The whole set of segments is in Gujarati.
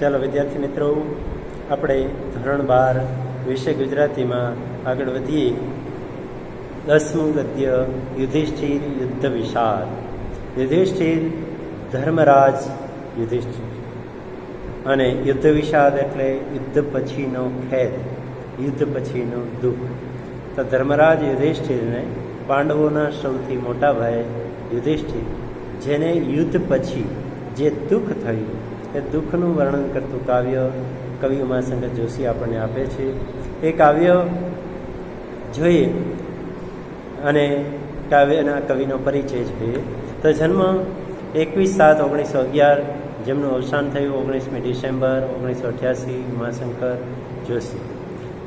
ચાલો વિદ્યાર્થી મિત્રો, આપણે ધોરણ બાર વિષય ગુજરાતીમાં આગળ વધીએ. દસમું ગદ્ય, યુધિષ્ઠિર યુદ્ધ વિશાળ. યુધિષ્ઠિર ધર્મરાજ યુધિષ્ઠિર. અને યુદ્ધ વિષાદ એટલે યુદ્ધ પછીનો ખેદ, યુદ્ધ પછીનો દુઃખ. તો ધર્મરાજ યુધિષ્ઠિરને પાંડવોના સૌથી મોટા ભાઈ યુધિષ્ઠિર, જેને યુદ્ધ પછી જે દુઃખ થયું એ દુઃખનું વર્ણન કરતું કાવ્ય કવિ ઉમાશંકર જોશી આપણને આપે છે. એ કાવ્ય જોઈએ અને કાવ્યના કવિનો પરિચય જોઈએ તો જન્મ એકવીસ સાત ઓગણીસો અગિયાર, જેમનું અવસાન થયું ઓગણીસમી ડિસેમ્બર ઓગણીસો અઠ્યાસી, ઉમાશંકર જોશી.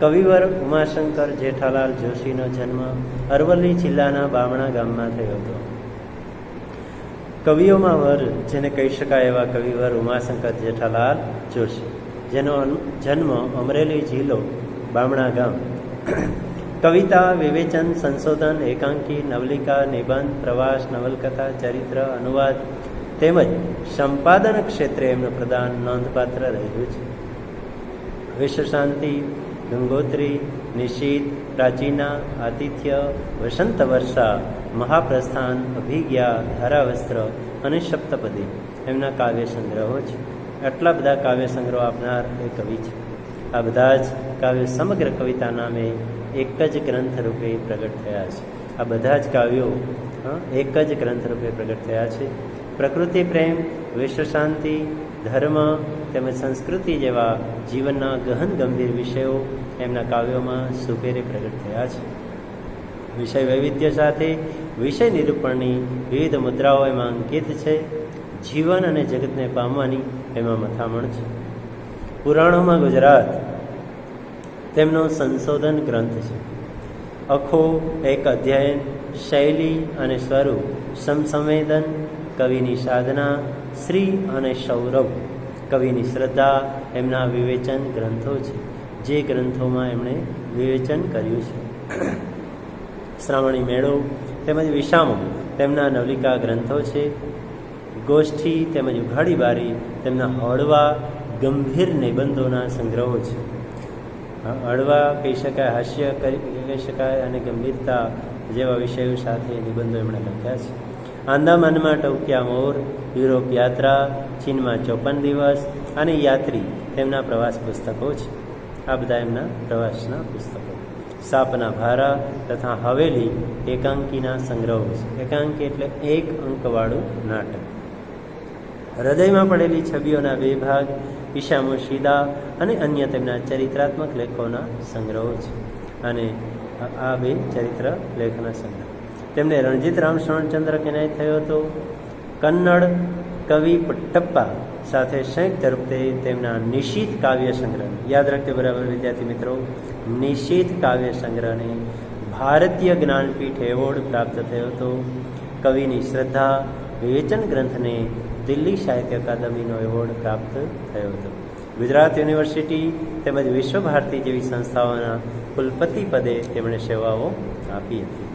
કવિવર ઉમાશંકર જેઠાલાલ જોશીનો જન્મ અરવલ્લી જિલ્લાના બામણા ગામમાં થયો હતો. કવિઓમાં વર, જેને કહી શકાય એવા કવિવર ઉમાશંકર જેઠાલાલ જોશી, જેનો જન્મ અમરેલી જિલ્લો બામણા ગામ. કવિતા, વિવેચન, સંશોધન, એકાંકી, નવલિકા, નિબંધ, પ્રવાસ, નવલકથા, ચરિત્ર, અનુવાદ તેમજ સંપાદન ક્ષેત્રે એમનું પ્રદાન નોંધપાત્ર રહ્યું છે. વિશ્વ શાંતિ ગંગોત્રી નિશિત પ્રાચીના, આતિથ્ય, વસંત વર્ષા મહાપ્રસ્થાન, અભિજ્ઞા, ધારાવસ્ત્ર અને સપ્તપદી. એમના કાવ્ય સંગ્રહો છે. આટલા બધા કાવ્ય સંગ્રહો આપનાર એ કવિ છે. આ બધા જ કાવ્યો સમગ્ર કવિતા નામે એક જ ગ્રંથ રૂપે પ્રગટ થયા છે. આ બધા જ કાવ્યો એક જ ગ્રંથ રૂપે પ્રગટ થયા છે. પ્રકૃતિ, પ્રેમ, વિશ્વ શાંતિ, ધર્મ તેમજ સંસ્કૃતિ જેવા જીવનના ગહન ગંભીર વિષયો એમના કાવ્યોમાં સુપેરે પ્રગટ થયા છે. વિષય વૈવિધ્ય સાથે વિષય નિરૂપણની વિવિધ મુદ્રાઓ એમાં અંકિત છે. જીવન અને જગતને પામવાની એમાં મથામણ છે. પુરાણોમાં ગુજરાત તેમનો સંશોધન ગ્રંથ છે. અખો, એક અધ્યયન, શૈલી અને સ્વરૂપ, સમસંવેદન, કવિની સાધના શ્રી અને સૌરભ, કવિની શ્રદ્ધા એમના વિવેચન ગ્રંથો છે. જે ગ્રંથોમાં એમણે વિવેચન કર્યું છે. શ્રાવણી મેળો, તેમજ વિષામો તેમના નવલિકા ગ્રંથો છે. ગોષ્ઠી તેમજ ઉઘાડી બારી, તેમના હળવા, ગંભીર નિબંધોના સંગ્રહો છે. હળવા કહી શકાય, હાસ્ય કહી શકાય અને ગંભીરતા જેવા વિષયો સાથે નિબંધો એમણે લખ્યા છે. આંદામાનમાં ટોક્યા મોર, યુરોપ યાત્રા, ચીનમાં ચોપન દિવસ અને યાત્રી તેમના પ્રવાસ પુસ્તકો છે. આ બધા એમના પ્રવાસના પુસ્તકો. સાપના ભારા તથા હવેલી એકાંકીના સંગ્રહો છે. એકાંકી એટલે એક અંકવાળું નાટક. હૃદયમાં પડેલી છબીઓના બે ભાગ, ઈશામો શીદા અને અન્ય તેમના ચરિત્રાત્મક લેખોના સંગ્રહો છે. અને આ બે ચરિત્ર લેખના સંગ્રહ. તેમને રણજીત રામ શરણચંદ્ર કેનાય થયો હતો. કન્નડ કવિ પટ્ટપ્પા સાથે સંયુક્ત રૂપે તેમના નિશિત કાવ્ય સંગ્રહ. યાદ રાખજો બરાબર વિદ્યાર્થી મિત્રો, નિશ્ચિત કાવ્ય સંગ્રહને ભારતીય જ્ઞાનપીઠ એવોર્ડ પ્રાપ્ત થયો હતો. કવિની શ્રદ્ધા વિવેચન ગ્રંથને દિલ્હી સાહિત્ય અકાદમીનો એવોર્ડ પ્રાપ્ત થયો હતો. ગુજરાત યુનિવર્સિટી તેમજ વિશ્વ ભારતી જેવી સંસ્થાઓના કુલપતિ પદે તેમણે સેવાઓ આપી હતી.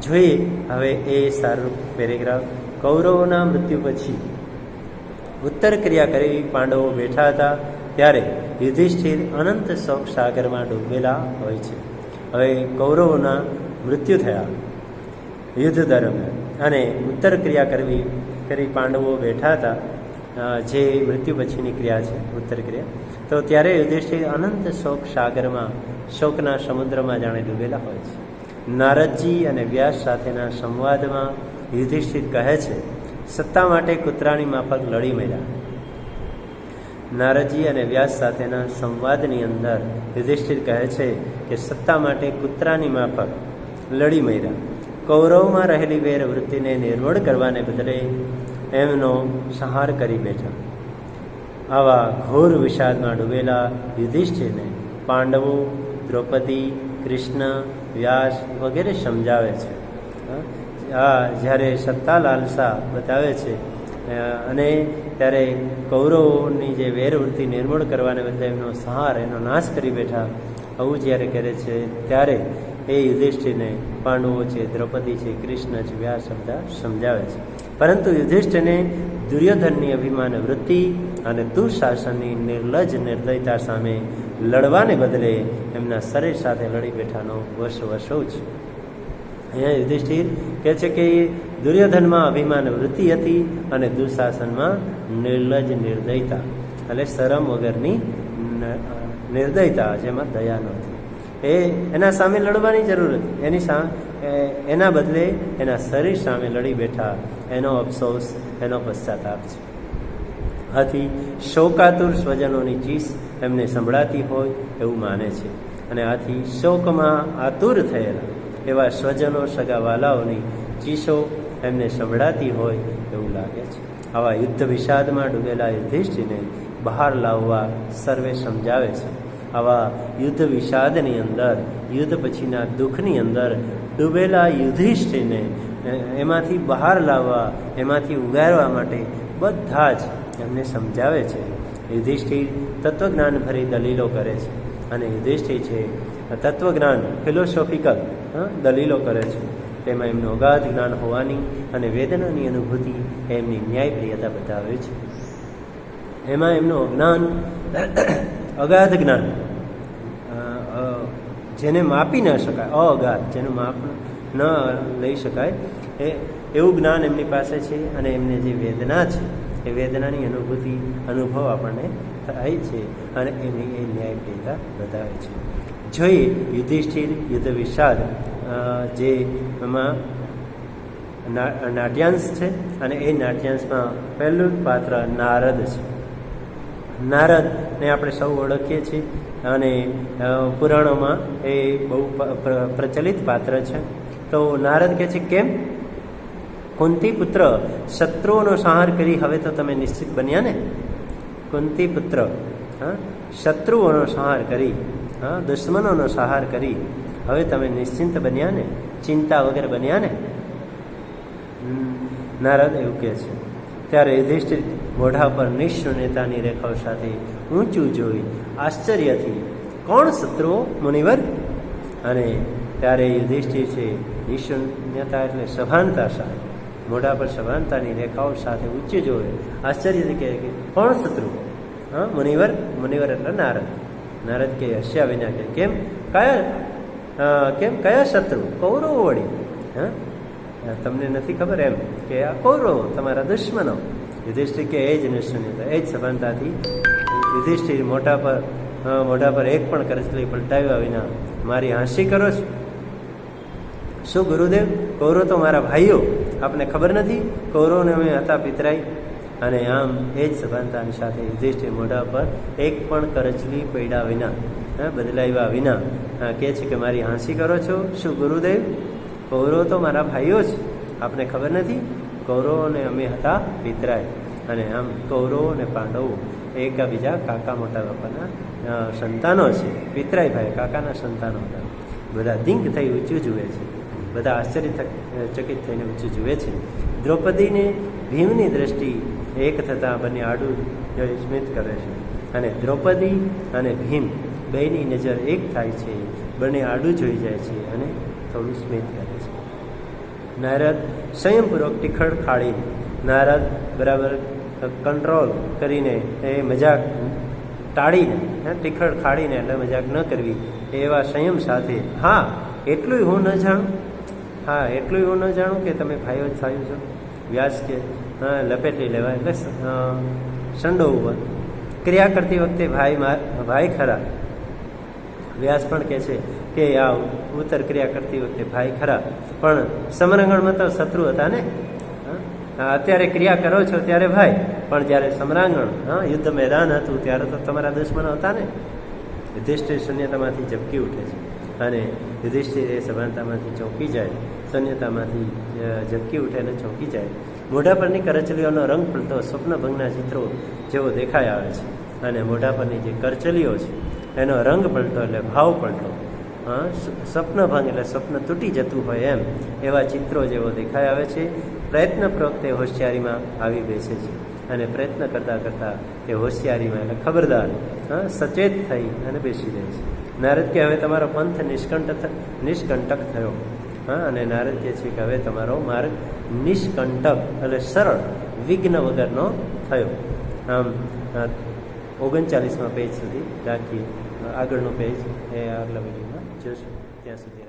જોઈએ, હવે એ સારું પેરેગ્રાફ. કૌરવોના મૃત્યુ પછી ઉત્તર ક્રિયા કરી પાંડવો બેઠા હતા ત્યારે યુધિષ્ઠિર અનંત શોક સાગરમાં ડૂબેલા હોય છે. હવે કૌરવોના મૃત્યુ થયા. યુદ્ધ દરમિયાન અને ઉત્તર ક્રિયા કરવી કરી પાંડવો બેઠા હતા જે મૃત્યુ પછીની ક્રિયા છે, ઉત્તર ક્રિયા. તો ત્યારે યુધિષ્ઠિર અનંત શોક સાગરમાં શોકના સમુદ્રમાં જાણે ડૂબેલા હોય છે. નારદજી અને વ્યાસ સાથેના સંવાદમાં યુધિષ્ઠિર કહે છે સત્તા માટે કૂતરાની માફક લડી મળ્યા નારદજી અને વ્યાસ સાથેના સંવાદની અંદર યુધિષ્ઠિર કહે છે કે સત્તા માટે કૂતરાની માફક લડી મળ્યા કૌરવમાં રહેલી વેર વૃત્તિને નિર્મળ કરવાને બદલે એમનો સંહાર કરી બેઠા. આવા ઘોર વિષાદમાં ડૂબેલા યુધિષ્ઠિરને પાંડવો, દ્રૌપદી, કૃષ્ણ, વ્યાસ વગેરે સમજાવે છે? આ જ્યારે સત્તા લાલસા બતાવે છે અને ત્યારે કૌરવોની જે વેરવૃત્તિ નિર્મૂળ કરવાને બદલે એમનો સહાર, એનો નાશ કરી બેઠા આવું જ્યારે કરે છે, ત્યારે એ યુધિષ્ઠિરને પાંડવો છે, દ્રૌપદી છે, કૃષ્ણ છે, વ્યાસ બધા સમજાવે છે. પરંતુ યુધિષ્ઠિરને દુર્યોધનની અભિમાન, વૃત્તિ અને દુઃશાસનની નિર્લજ નિર્દયતા સામે લડવાને બદલે એમના શરીર સાથે લડી બેઠાનો વર્ષ વર્ષો જ અહીંયા યુધિષ્ઠિર કહે છે કે દુર્યોધનમાં અભિમાન વૃત્તિ હતી અને દુશાસનમાં નિર્લજ નિર્દયતા, એટલે શરમ વગરની નિર્દયતા, જેમાં દયા નહોતી. એ, એના સામે લડવાની જરૂર હતી. એની સામે એના બદલે એના શરીર સામે લડી બેઠા. એનો અફસોસ, એનો પશ્ચાતાપ છે. આથી શોકાતુર સ્વજનોની ચીસ એમને સંભળાતી હોય એવું માને છે. અને આથી શોકમાં આતુર થયેલા એવા સ્વજનો સગાવાલાઓની ચીસો એમને સંભળાતી હોય એવું લાગે છે. આવા યુદ્ધ વિષાદમાં ડૂબેલા યુધિષ્ઠિને બહાર લાવવા સર્વે સમજાવે છે. આવા યુદ્ધ વિષાદની અંદર, યુદ્ધ પછીના દુઃખની અંદર ડૂબેલા યુધિષ્ઠિને એમાંથી બહાર લાવવા, એમાંથી ઉગારવા માટે બધા જ એમને સમજાવે છે. યુધિષ્ઠિર તત્વજ્ઞાન ભરી દલીલો કરે છે. અને યુધિષ્ઠિર છે તત્વજ્ઞાન ફિલોસોફિકલ દલીલો કરે છે. તેમાં એમનું અગાધ જ્ઞાન હોવાની અને વેદનાની અનુભૂતિ એમની ન્યાયપ્રિયતા બતાવે છે. એમાં એમનું અજ્ઞાન, અગાધ જ્ઞાન જેને માપી ન શકાય, અગાધ, જેનું માપ ન લઈ શકાય, એ, એવું જ્ઞાન એમની પાસે છે અને એમને જે વેદના છે, એ વેદનાની અનુભૂતિ, અનુભવ આપણને થાય છે અને એમની એ ન્યાયપ્રિયતા બતાવે છે. જોઈએ યુધિષ્ઠિર યુદ્ધ વિષાદ જે એમાં નાટ્યાંશ છે અને એ નાટ્યાંશમાં પહેલું પાત્ર નારદ છે. નારદને આપણે સૌ ઓળખીએ છીએ અને પુરાણોમાં એ બહુ પ્રચલિત પાત્ર છે. તો નારદ કહે છે, કેમ? કુંતી પુત્ર શત્રુઓનો સંહાર કરી હવે તો તમે નિશ્ચિત બન્યા ને? કુંતી પુત્ર હા? શત્રુઓનો સંહાર કરી. હા, દુશ્મનોનો સહાર કરી. હવે તમે નિશ્ચિંત બન્યા ને? ચિંતા વગર બન્યા ને? નારદ એવું કહે છે. ત્યારે યુધિષ્ઠિર મોઢા પર નિઃશૂન્યતાની રેખાઓ સાથે ઊંચું જોઈ આશ્ચર્યથી, કોણ શત્રુઓ, મુનિવર? અને ત્યારે યુધિષ્ઠિર છે નિઃશૂન્યતા એટલે સભાનતા સાથે, મોઢા પર સભાનતાની રેખાઓ સાથે ઊંચું જોવે આશ્ચર્યથી કહે કે, કોણ શત્રુ હા, મુનિવર? મુનિવર એટલે નારદ. નારદ કે હસ્યા વિના કે કેમ? કયા કેમ? કયા શત્રુ? કૌરવો વળી. હા? તમને નથી ખબર એમ કે આ કૌરવો તમારા દુશ્મનો. યુધિષ્ઠિર કે એ જ નિશ્ચયતા એ જ સભાનતાથી. યુધિષ્ઠિર મોટા પર મોઢા પર એક પણ કરચલી પલટાવ્યા વિના, મારી હાંસી કરો છો? શું ગુરુદેવ? કૌરવ તો મારા ભાઈઓ. આપને ખબર નથી? કૌરવને અમે હતા પિતરાઈ. અને આમ એ જ સભાનતાની સાથે યુધિષ્ઠિર મોઢા પર એક પણ કરચલી પૈડા વિના બદલાવ્યા વિના. કહે છે કે મારી હાંસી કરો છો? શું ગુરુદેવ? કૌરવો તો મારા ભાઈઓ જ. આપને ખબર નથી? કૌરવોને અમે હતા પિતરાય. અને આમ કૌરવો અને પાંડવો એકબીજા કાકા મોટા બાપાના સંતાનો છે. પિતરાય ભાઈ કાકાના સંતાનો હતા. બધા દિંગ થઈ ઊંચું જુએ છે. બધા આશ્ચર્ય ચકિત થઈને ઊંચું જુએ છે. દ્રૌપદીને ભીમની દ્રષ્ટિ એક થતાં બંને આડું સ્મિત કરે છે. અને દ્રૌપદી અને ભીમ બેયની નજર એક થાય છે. બંને આડું જોઈ જાય છે અને થોડું સ્મિત કરે છે. નારદ સંયમપૂર્વક ટીખળ ખાડીને, નારદ બરાબર કંટ્રોલ કરીને એ મજાક ટાળીને ટીખળ ખાડીને એટલે મજાક ન કરવી, એવા સંયમ સાથે, હા એટલું હું ન જાણું? હા એટલું હું ન જાણું કે તમે ભાઈઓ જ થયું છો? વ્યાસ કે લપેટી લેવાય. એટલે સ- અ, સંડો ઉપર. ક્રિયા કરતી વખતે ભાઈ ભાઈ ખરા. વ્યાસ પણ કહે છે કે આ ઉત્તર ક્રિયા કરતી વખતે ભાઈ ખરા. પણ સમરાંગણમાં તો શત્રુ હતા ને? અત્યારે ક્રિયા કરો છો ત્યારે ભાઈ. પણ જ્યારે સમરાંગણ હા યુદ્ધ મેદાન હતું ત્યારે તો તમારા દુશ્મનો હતા ને? યુધિષ્ઠિર શૂન્યતામાંથી ઝબકી ઉઠે છે. અને યુધિષ્ઠિર એ સમાનતામાંથી ચોંકી જાય. શૂન્યતામાંથી ઝબકી ઉઠે અને ચોંકી જાય. મોઢા પરની કરચલીઓનો રંગ પલટો સ્વપ્નભંગના ચિત્રો જેવો દેખાઈ આવે છે. અને મોઢા પરની જે કરચલીઓ છે, એનો રંગ પલટો એટલે ભાવ પલટો. સ- સ્વપ્નભંગ એટલે સ્વપ્ન તૂટી જતું હોય એમ, એવા ચિત્રો જેવો દેખાઈ આવે છે. પ્રયત્નપૂર્વક તે હોશિયારીમાં આવી બેસે છે. અને પ્રયત્ન કરતાં કરતાં તે હોશિયારીમાં એટલે ખબરદાર, હા, સચેત થઈ અને બેસી જાય છે. નારદ કે હવે તમારો પંથ નિષ્કંઠ નિષ્કંટક થયો. હા, અને નારદ કહે છે કે હવે તમારો માર્ગ નિષ્કંટક એટલે સરળ વિઘ્ન વગરનો થયો. આમ ઓગણચાલીસમાં પેજ સુધી રાખીએ. આગળનો પેજ એ આગલા વિડીયોમાં જોશું. ત્યાં સુધી